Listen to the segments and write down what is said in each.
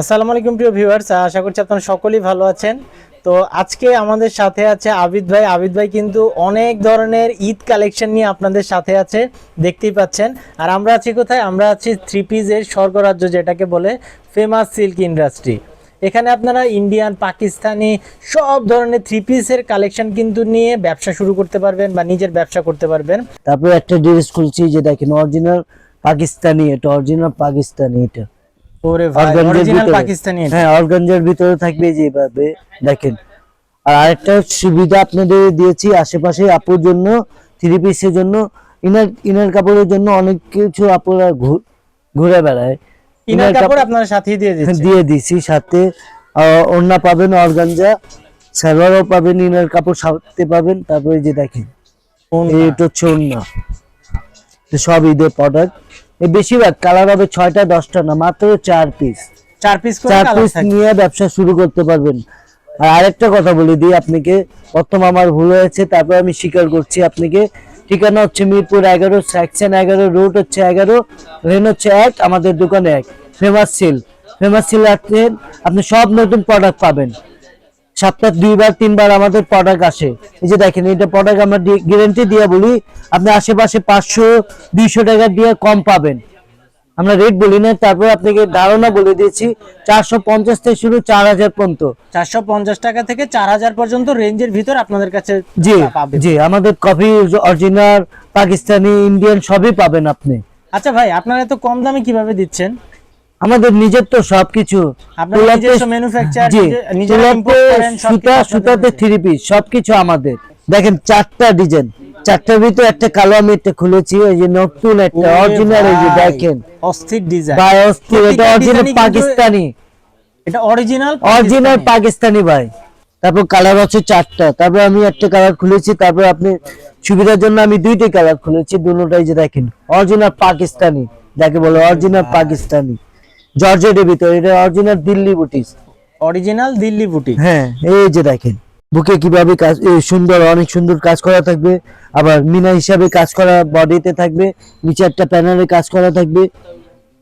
আসসালামু আলাইকুম প্রিয় ভিউয়ার্স, আশা করছি আপনারা সকলেই ভালো আছেন। তো আজকে আমাদের সাথে আছে আবিদ ভাই। আবিদ ভাই কিন্তু অনেক ধরনের ঈদ কালেকশন নিয়ে আপনাদের সাথে আছে, দেখতেই পাচ্ছেন। আর আমরা আছি কোথায়? আমরা আছি থ্রি পিসের স্বর্গরাজ্য যেটাকে বলে ফেমাস সিল্ক ইন্ডাস্ট্রি। এখানে আপনারা ইন্ডিয়ান, পাকিস্তানি সব ধরনের থ্রি পিসের কালেকশন কিন্তু নিয়ে ব্যবসা শুরু করতে পারবেন বা নিজের ব্যবসা করতে পারবেন। তারপরে একটা ড্রেস খুলছি যে দেখেন অরিজিনাল পাকিস্তানি, এটা অরিজিনাল পাকিস্তানি এটা। ওরে ভাই অর্গানজার অরিজিনাল পাকিস্তানি হ্যাঁ অর্গানজার ভিতরে থাকবে যেভাবে দেখেন। আর আরেকটা সুবিধা আপনাদের দিয়েছি আশেপাশে আপুর জন্য থ্রি পিসের জন্য। ইনার ইনার কাপড়ের জন্য অনেক কিছু আপুরা ঘুরে বেড়ায়। ইনার কাপড় আপনারা সাথেই দিয়ে দিছি সাথে। পাবেন অর্গানজা সালোয়ারও পাবেন ইনার কাপড় সাথে পাবেন। তারপরে যে দেখেন এটা হচ্ছে ওড়না। তো সব ঈদের প্রোডাক্ট এই বেশিরভাগ কালার হবে ছয়টা দশটা না মাত্র চার পিস চার পিস চার পিস নিয়ে ব্যবসা শুরু করতে পারবেন। আর আরেকটা কথা বলে দিই আপনাকে প্রথম আমার ভুল হয়েছে তারপর আমি স্বীকার করছি আপনাকে। ঠিকানা হচ্ছে মিরপুর এগারো সেকশন এগারো রোড হচ্ছে এগারো রেন হচ্ছে এক আমাদের দোকানে এক। ফেমাস সিল ফেমাস সিল আপনি সব নতুন প্রোডাক্ট পাবেন। সপ্তাহ দুইবার তিনবার আমাদের প্রোডাক্ট আসে। এই যে দেখেন এটা প্রোডাক্ট আমরা গ্যারেন্টি দিয়ে বলি আপনি আশেপাশে পাঁচশো দুইশো টাকা দিয়ে কম পাবেন। আমরা রেট বলি না তারপর আপনাকে ধারণা বলে দিয়েছি চারশো পঞ্চাশ থেকে শুরু চার হাজার পর্যন্ত। চারশো পঞ্চাশ টাকা থেকে চার হাজার পর্যন্ত রেঞ্জের ভিতর আপনাদের কাছে জি জি আমাদের কফি অরিজিনাল পাকিস্তানি ইন্ডিয়ান সবই পাবেন আপনি। আচ্ছা ভাই আপনারা এত কম দামে কীভাবে দিচ্ছেন? আমাদের নিজের তো সবকিছু। সুতা সুতাতে থ্রি পিস সবকিছু আমাদের। দেখেন চারটা ডিজাইন চারটার ভিতরে একটা কালো আমি একটা খুলেছি ওই যে নতুন একটা অরিজিনাল এই যে দেখেন। অস্থির ডিজাইন বায়োস্টিল এটা অরিজিনাল পাকিস্তানি। এটা অরিজিনাল অরিজিনাল পাকিস্তানি। ভাই। তারপর কালার আছে চারটা। তারপর আমি একটা কালার খুলেছি তারপর আপনি সুবিধার জন্য আমি দুইটি কালার খুলেছি দুটোটাই যে দেখেন অরিজিনাল পাকিস্তানি যাকে বলে অরিজিনাল পাকিস্তানি। জর্জেটের ভিতরে এটা original Delhi boutiques original Delhi boutique হ্যাঁ এই যে দেখেন বুকে কীভাবে কাজ সুন্দর অনেক সুন্দর কাজ করা থাকবে। আবার মিনা হিসাবে কাজ করা বডিতে থাকবে নিচে একটা প্যানেলে কাজ করা থাকবে।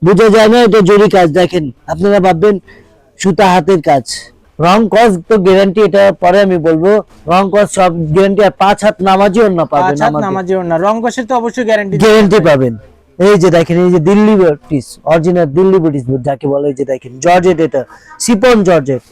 বোঝা যায় না এটা জরি কাজ। দেখেন আপনারা ভাববেন সুতা হাতের কাজ। রং কস তো গ্যারান্টি এটা পরে আমি বলব। রং কস সব গ্যারান্টি আর পাঁচ হাত নামাজি অন্য পাবেন পাঁচ হাত আমাদের নামাজিও না। রং কষের তো অবশ্যই গ্যারান্টি গ্যারান্টি পাবেন। এই যে দেখেন এই যে Delhi British original Delhi British যাকে বলে এই যে দেখেন জর্জেট এটা সিপন জর্জেট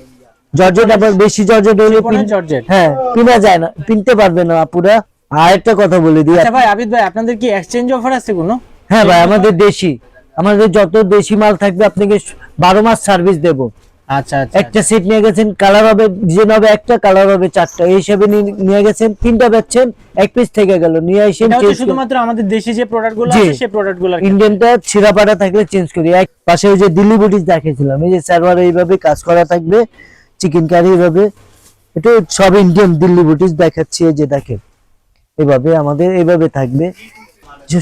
জর্জেট আবার বেশি জর্জেট হলে পিন- জর্জেট। হ্যাঁ পিনা যায় না পিনতে পারবে না আপুরা। আর একটা কথা বলে দিই আচ্ছা ভাই আবিদ ভাই আপনাদের কি এক্সচেঞ্জ অফার আছে কোনো? হ্যাঁ ভাই আমাদের দেশি আমাদের যত দেশি মাল থাকবে আপনাকে বারো মাস সার্ভিস দেবো। আচ্ছা আচ্ছা। একটা সেট নিয়ে গেছেন কালার হবে ডিজাইন হবে একটা কালার হবে চারটা। এই হিসাবে নিয়ে- গেছেন তিনটা বেচছেন এক পিস থেকে গেল নিয়ে এসে এটা শুধুমাত্র আমাদের দেশি যে প্রোডাক্টগুলো আছে সেই প্রোডাক্টগুলো ইন্ডিয়ানটা ছিঁড়াপাটা থাকলে চেঞ্জ করি। এক পাশে ওই যে দিল্লি বুটিস দেখিয়েছিলাম এই যে সার্ভার এইভাবে কাজ করা থাকবে চিকেন কারি এইভাবে। এটা সব ইন্ডিয়ান দিল্লি বুটিস দেখাচ্ছি এই যে দেখেন। এভাবে আমাদের এইভাবে থাকবে।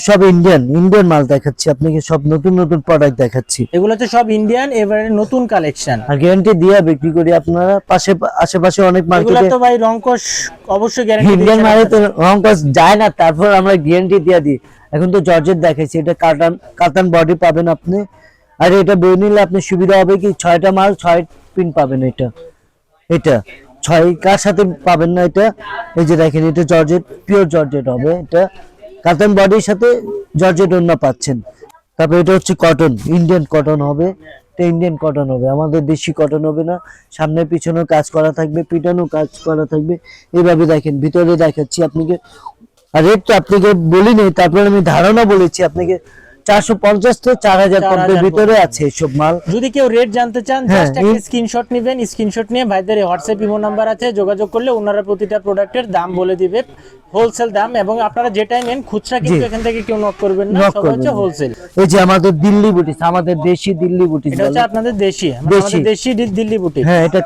সব ইন্ডিয়ান ইন্ডিয়ান মাল দেখাচ্ছি আপনাকে সব নতুন নতুন প্রোডাক্ট দেখাচ্ছি। এগুলো হচ্ছে সব ইন্ডিয়ান এবারে নতুন কালেকশন আর গ্যারান্টি দিয়ে বিক্রি করি আপনারা পাশে আশেপাশে অনেক এগুলো মার্কেটে তো ভাই রংকশ অবশ্যই গ্যারান্টি ইন্ডিয়ান মালে তো রংকস যায় না তারপর আমরা গ্যারান্টি দিয়ে দিই। এখন তো জর্জেট দেখাইছি এটা কাটান কাতান বডি পাবেন আপনি। আর এটা বই নিলে আপনি সুবিধা হবে কি ছয়টা মাল ছয় পিন পাবেন এটা। এটা ছয় কার সাথে পাবেন না এটা? এই যে দেখেন এটা জর্জেট পিওর জর্জেট হবে এটা। কাতান বডির সাথে জর্জেট পাচ্ছেন। তারপরে এটা হচ্ছে কটন ইন্ডিয়ান কটন হবে। এটা ইন্ডিয়ান কটন হবে। আমাদের দেশি কটন হবে না। সামনে পিছনেও কাজ করা থাকবে, পিটানো কাজ করা থাকবে। এভাবে দেখেন, ভিতরে দেখাচ্ছি আপনাকে। আর রেট তো আপনাকে বলিনি, তারপরে আমি ধারণা বলেছি আপনাকে। চারশো পঞ্চাশ থেকে চার হাজার পর্যন্ত ভিতরে আছে এইসব মাল। যদি কেউ রেট জানতে চান হ্যাঁ, জাস্ট একটা স্ক্রিনশট নেবেন স্ক্রিনশট নিয়ে ভাইদের হোয়াটসঅ্যাপ ইমো নাম্বার আছে যোগাযোগ করলে ওনারা প্রতিটা প্রোডাক্টের দাম বলে দিবে হোলসেল দাম এবং আপনারা যেটাই নেন খুচরা কিন্তু এখান থেকে কেউ নক করবেন না সব হচ্ছে হোলসেল এই যে আমাদের দিল্লি বুটিস আমাদের দেশি দিল্লি বুটিস এটা হচ্ছে আপনাদের দেশি মানে দেশি। আমাদের দেশি দিল্লি বুটি হ্যাঁ এটা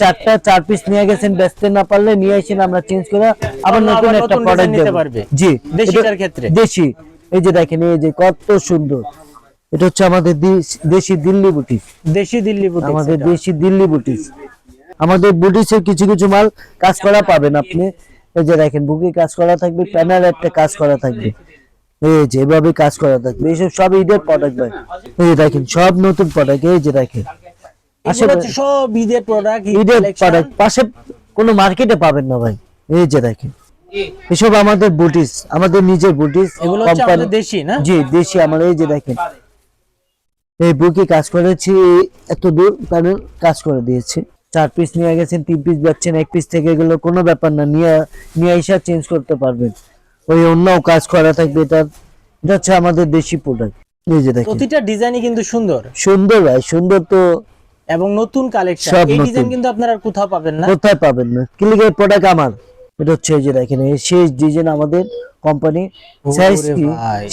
চারটা চার পিস নিয়ে গেছেন বেচতে না পারলে নিয়ে আসেন আমরা চেঞ্জ করে আবার নতুন একটা নতুন প্রোডাক্ট নিতে পারবে। জি। দেশিটার ক্ষেত্রে। দেশি। এই যে দেখেন এই যে কত সুন্দর। এটা হচ্ছে আমাদের দেশ- দিল্লি বুটিস দেশি দিল্লি বুটি আমাদের দেশি দিল্লি বুটিস আমাদের বুটিসের কিছু কিছু মাল কাজ করা পাবেন আপনি। এই যে দেখেন বুকে কাজ করা থাকবে প্যানেল একটা কাজ করা থাকবে। এই যে এভাবে কাজ করা থাকবে। এইসব সব ঈদের প্রোডাক্ট ভাই। এই যে দেখেন সব নতুন প্রোডাক্ট এই যে দেখেন। সব ঈদের প্রোডাক্ট ঈদের প্রোডাক্ট পাশে কোনো মার্কেটে পাবেন না ভাই। এই যে দেখেন। এসব আমাদের বুটিস আমাদের নিজের বুটিস এগুলো আমাদের দেশি না? জি দেশি আমার এই যে দেখেন। এই বুকে কাজ করেছি এত দূর কারণ কাজ করে দিয়েছি? চার পিস নিয়ে গেছেন তিন পিস যাচ্ছেন এক পিস থেকে গেলে কোনো ব্যাপার না নিয়ে নিয়ে এসে চেঞ্জ করতে পারবেন। ওই অন্যও কাজ করা থাকবে এটা এটা হচ্ছে আমাদের দেশি প্রোডাক্ট এই যে দেখেন। প্রতিটা ডিজাইনই কিন্তু সুন্দর। সুন্দর ভাই সুন্দর তো। এবং নতুন কালেকশন এই ডিজাইন কিন্তু আপনারা কোথাও পাবেন না। কোথায় পাবেন না? ক্লিকের প্রোডাক্ট আমার। এটা হচ্ছে এই যে দেখেন এই শেষ ডিজাইন আমাদের কোম্পানি।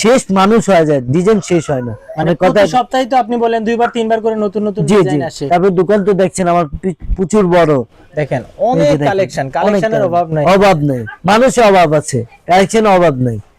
শেষ মানুষ হয়ে যায় ডিজাইন শেষ হয় না। মানে মানে কথা সপ্তাহে তো আপনি বলেন দুইবার তিনবার করে নতুন নতুন ডিজাইন আসে। তারপর দোকান তো দেখছেন আমার প্রচুর বড়। দেখেন অনেক কালেকশন কালেকশনের অভাব নাই। অভাব নাই। মানুষের অভাব আছে কালেকশনের অভাব নেই।